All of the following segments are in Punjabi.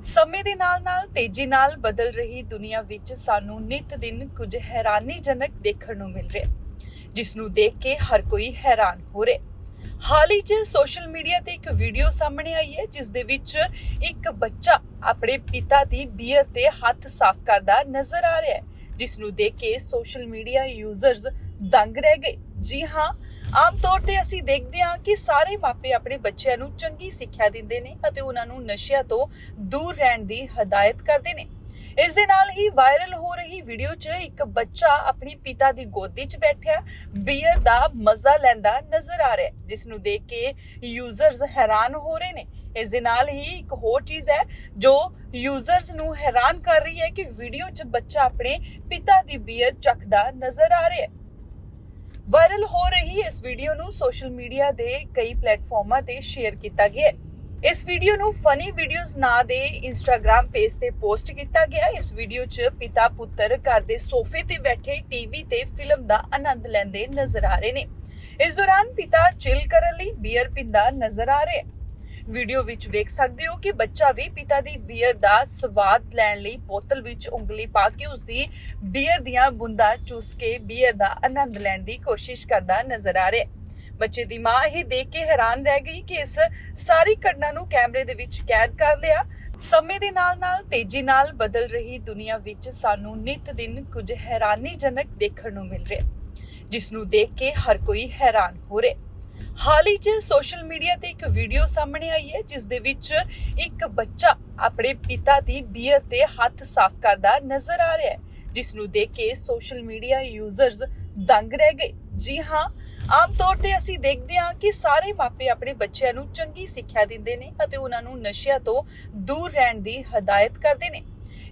ਸਮੇਂ ਦੇ ਨਾਲ-ਨਾਲ ਤੇਜ਼ੀ ਨਾਲ ਬਦਲ ਰਹੀ ਦੁਨੀਆ ਵਿੱਚ ਸਾਨੂੰ ਨਿਤ ਦਿਨ ਕੁਝ ਹੈਰਾਨੀਜਨਕ ਦੇਖਣ ਨੂੰ ਮਿਲ ਰਿਹਾ ਹੈ, ਜਿਸ ਨੂੰ ਦੇਖ ਕੇ ਹਰ ਕੋਈ ਹੈਰਾਨ ਹੋ ਰਿਹਾ ਹਾਲ ਹੀ 'ਚ ਸੋਸ਼ਲ ਮੀਡੀਆ ਤੇ ਇੱਕ ਵੀਡੀਓ ਸਾਹਮਣੇ ਆਈ ਹੈ ਜਿਸ ਦੇ ਵਿੱਚ ਇੱਕ ਬੱਚਾ ਆਪਣੇ ਪਿਤਾ ਦੀ ਬੀਅਰ ਤੇ ਹੱਥ ਸਾਫ਼ ਕਰਦਾ ਨਜ਼ਰ ਆ ਰਿਹਾ ਹੈ। ਜਿਸ ਨੂੰ ਦੇਖ ਕੇ ਸੋਸ਼ਲ ਮੀਡੀਆ ਯੂਜ਼ਰਸ ਦੰਗ ਰਹਿ ਗਏ। ਜੀ ਹਾਂ, ਆਮ ਤੌਰ ਤੇ ਅਸੀਂ ਦੇਖਦੇ ਹਾਂ ਕਿ ਸਾਰੇ ਮਾਪੇ ਆਪਣੇ ਬੱਚਿਆਂ ਨੂੰ ਚੰਗੀ ਸਿੱਖਿਆ ਦਿੰਦੇ ਨੇ ਅਤੇ ਉਹਨਾਂ ਨੂੰ ਨਸ਼ਿਆਂ ਤੋਂ ਦੂਰ ਰਹਿਣ ਦੀ ਹਦਾਇਤ ਕਰਦੇ ਨੇ। ਇਸ ਦੇ ਨਾਲ ਹੀ ਵਾਇਰਲ ਹੋ ਰਹੀ ਵੀਡੀਓ 'ਚ ਇੱਕ ਬੱਚਾ ਆਪਣੀ ਪਿਤਾ ਦੀ ਗੋਦੀ 'ਚ ਬੈਠਿਆ ਬੀਅਰ ਦਾ ਮਜ਼ਾ ਲੈਂਦਾ ਨਜ਼ਰ ਆ ਰਿਹਾ ਜਿਸ ਨੂੰ ਦੇਖ ਕੇ ਯੂਜ਼ਰਸ ਹੈਰਾਨ ਹੋ ਰਹੇ ਨੇ। ਇਸ ਦੇ ਨਾਲ ਹੀ ਇੱਕ ਹੋਰ ਚੀਜ਼ ਹੈ, ਜੋ ਯੂਜ਼ਰਸ ਨੂੰ ਹੈਰਾਨ ਕਰ ਰਹੀ ਹੈ ਕਿ ਵੀਡੀਓ 'ਚ ਬੱਚਾ ਆਪਣੇ ਪਿਤਾ ਦੀ ਬੀਅਰ ਚੱਕਦਾ ਨਜ਼ਰ ਆ ਰਿਹਾ ਹੈ। ਵਾਇਰਲ ਹੋ ਰਹੀ ਇਸ ਵੀਡੀਓ ਨੂੰ ਸੋਸ਼ਲ ਮੀਡੀਆ ਦੇ ਕਈ ਪਲੇਟਫਾਰਮਾਂ ਤੇ ਸ਼ੇਅਰ ਕੀਤਾ ਗਿਆ ਹੈ। ਇਸ ਵੀਡੀਓ ਨੂੰ ਫਨੀ ਵੀਡੀਓਜ਼ ਨਾਂ ਦੇ ਇੰਸਟਾਗ੍ਰam ਪੇਜ ਤੇ ਪੋਸਟ ਕੀਤਾ ਗਿਆ। ਇਸ ਵੀਡੀਓ 'ਚ ਪਿਤਾ ਪੁੱਤਰ ਘਰ ਦੇ ਸੋਫੇ ਤੇ ਬੈਠੇ ਟੀਵੀ ਤੇ ਫਿਲਮ ਦਾ ਆਨੰਦ ਲੈਂਦੇ ਨਜ਼ਰ ਆ ਰਹੇ ਨੇ। ਇਸ ਦੌਰਾਨ ਪਿਤਾ ਚਿਲ ਕਰਨ ਲਈ ਬੀਅਰ ਪੀਂਦਾ ਨਜ਼ਰ ਆ ਰਿਹਾ। ਵੀਡੀਓ ਵਿੱਚ ਵੇਖ ਸਕਦੇ ਹੋ ਕਿ ਬੱਚਾ ਵੀ ਪਿਤਾ ਦੀ ਬੀਅਰ ਦਾ ਸਵਾਦ ਲੈਣ ਲਈ ਬੋਤਲ ਵਿੱਚ ਉਂਗਲੀ ਪਾ ਕੇ ਉਸ ਦੀ ਬੀਅਰ ਦੀਆਂ ਬੂੰਦਾਂ ਚੂਸ ਕੇ ਬੀਅਰ ਦਾ ਆਨੰਦ ਲੈਣ ਦੀ ਕੋਸ਼ਿਸ਼ ਕਰਦਾ ਨਜ਼ਰ ਆ ਰਿਹਾ। ਬੱਚੇ ਦੀ ਮਾਂ ਇਹ ਦੇਖ ਕੇ ਹੈਰਾਨ ਰਹਿ ਗਈ ਕਿ ਇਸ ਸਾਰੀ ਘਟਨਾ ਨੂੰ ਕੈਮਰੇ ਦੇ ਵਿੱਚ ਕੈਦ ਕਰ ਲਿਆ। ਸਮੇਂ ਦੇ ਨਾਲ-ਨਾਲ ਤੇਜ਼ੀ ਨਾਲ ਬਦਲ ਰਹੀ ਦੁਨੀਆ ਵਿੱਚ ਸਾਨੂੰ ਨਿਤ ਦਿਨ ਕੁਝ ਹੈਰਾਨੀਜਨਕ ਦੇਖਣ ਨੂੰ ਮਿਲ ਰਿਹਾ ਜਿਸ ਨੂੰ ਦੇਖ ਕੇ ਹਰ ਕੋਈ ਹੈਰਾਨ ਹੋ ਰਿਹਾ ਹਾਲ ਹੀ 'ਚ ਸੋਸ਼ਲ ਮੀਡੀਆ ਤੇ ਇੱਕ ਵੀਡੀਓ ਸਾਹਮਣੇ ਆਈ ਹੈ, ਜਿਸ ਦੇ ਵਿੱਚ ਇੱਕ ਬੱਚਾ ਆਪਣੇ ਪਿਤਾ ਦੀ ਬੀਅਰ ਤੇ ਹੱਥ ਸਾਫ਼ ਕਰਦਾ ਨਜ਼ਰ ਆ ਰਿਹਾ ਹੈ ਜਿਸ ਨੂੰ ਦੇਖ ਕੇ ਸੋਸ਼ਲ ਮੀਡੀਆ ਯੂਜ਼ਰਸ ਦੰਗ ਰਹਿ ਗਏ। ਜੀ ਹਾਂ, ਆਮ ਤੌਰ ਤੇ ਅਸੀਂ ਦੇਖਦੇ ਹਾਂ ਕਿ ਸਾਰੇ ਮਾਪੇ ਆਪਣੇ ਬੱਚਿਆਂ ਨੂੰ ਚੰਗੀ ਸਿੱਖਿਆ ਦਿੰਦੇ ਨੇ ਅਤੇ ਉਹਨਾਂ ਨੂੰ ਨਸ਼ਿਆਂ ਤੋਂ ਦੂਰ ਰਹਿਣ ਦੀ ਹਦਾਇਤ ਕਰਦੇ ਨੇ।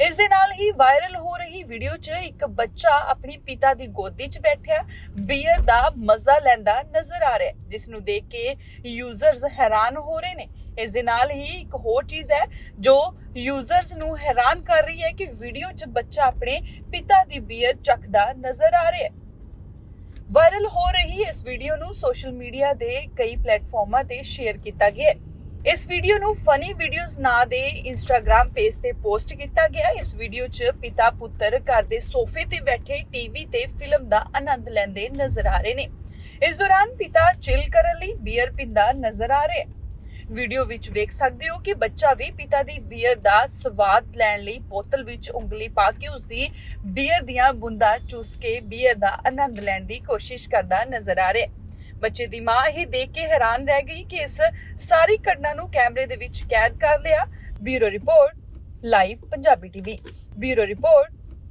ਇਸ ਦੇ ਨਾਲ ਹੀ ਵਾਇਰਲ ਹੋ ਰਹੀ ਵੀਡੀਓ 'ਚ ਇੱਕ ਬੱਚਾ ਆਪਣੀ ਪਿਤਾ ਦੀ ਗੋਦੀ 'ਚ ਬੈਠਿਆ ਬੀਅਰ ਦਾ ਮਜ਼ਾ ਲੈਂਦਾ ਨਜ਼ਰ ਆ ਰਿਹਾ ਹੈ ਜਿਸ ਨੂੰ ਦੇਖ ਕੇ ਯੂਜ਼ਰਸ ਹੈਰਾਨ ਹੋ ਰਹੇ ਨੇ। ਇਸ ਦੇ ਨਾਲ ਹੀ ਇੱਕ ਹੋਰ ਚੀਜ਼ ਹੈ, ਜੋ ਯੂਜ਼ਰਸ ਨੂੰ ਹੈਰਾਨ ਕਰ ਰਹੀ ਹੈ ਕਿ ਵੀਡੀਓ 'ਚ ਬੱਚਾ ਆਪਣੇ ਪਿਤਾ ਦੀ ਬੀਅਰ ਚੱਕਦਾ ਨਜ਼ਰ ਆ ਰਿਹਾ। ਹੈ ਵਾਇਰਲ ਹੋ ਰਹੀ ਇਸ ਵੀਡੀਓ ਨੂੰ ਸੋਸ਼ਲ ਮੀਡੀਆ ਦੇ ਕਈ ਪਲੇਟਫਾਰਮਾਂ ਤੇ ਸ਼ੇਅਰ ਕੀਤਾ ਗਿਆ ਹੈ। ਇਸ ਵੀਡੀਓ ਨੂੰ ਫਨੀ ਵੀਡੀਓਜ਼ ਨਾਂ ਦੇ ਇੰਸਟਾਗ੍ਰam ਪੇਜ ਤੇ ਪੋਸਟ ਕੀਤਾ ਗਿਆ। ਇਸ ਵੀਡੀਓ 'ਚ ਪਿਤਾ ਪੁੱਤਰ ਘਰ ਦੇ ਸੋਫੇ ਤੇ ਬੈਠੇ ਟੀਵੀ ਤੇ ਫਿਲਮ ਦਾ ਆਨੰਦ ਲੈਂਦੇ ਨਜ਼ਰ ਆ ਰਹੇ ਨੇ। ਇਸ ਦੌਰਾਨ ਪਿਤਾ ਚਿਲ ਕਰਨ ਲਈ ਬੀਅਰ ਪੀਂਦਾ ਨਜ਼ਰ ਆ ਰਿਹਾ ਵੀਡੀਓ ਵਿੱਚ ਵੇਖ ਸਕਦੇ ਹੋ ਕਿ ਬੱਚਾ ਵੀ ਪਿਤਾ ਦੀ ਬੀਅਰ ਦਾ ਸਵਾਦ ਲੈਣ ਲਈ ਬੋਤਲ ਵਿੱਚ ਉਂਗਲੀ ਪਾ ਕੇ ਉਸ ਦੀ ਬੀਅਰ ਦੀਆਂ ਬੂੰਦਾਂ ਚੂਸ ਕੇ ਬੀਅਰ ਦਾ ਆਨੰਦ ਲੈਣ ਦੀ ਕੋਸ਼ਿਸ਼ ਕਰਦਾ ਨਜ਼ਰ ਆ ਰਿਹਾ ਬੱਚੇ ਦੀ ਮਾਂ ਇਹ ਦੇਖ ਕੇ ਹੈਰਾਨ ਰਹਿ ਗਈ ਕਿ ਇਸ ਸਾਰੀ ਘਟਨਾ ਨੂੰ ਕੈਮਰੇ ਦੇ ਵਿੱਚ ਕੈਦ ਕਰ ਲਿਆ। Bureau report, live Punjabi TV. Bureau report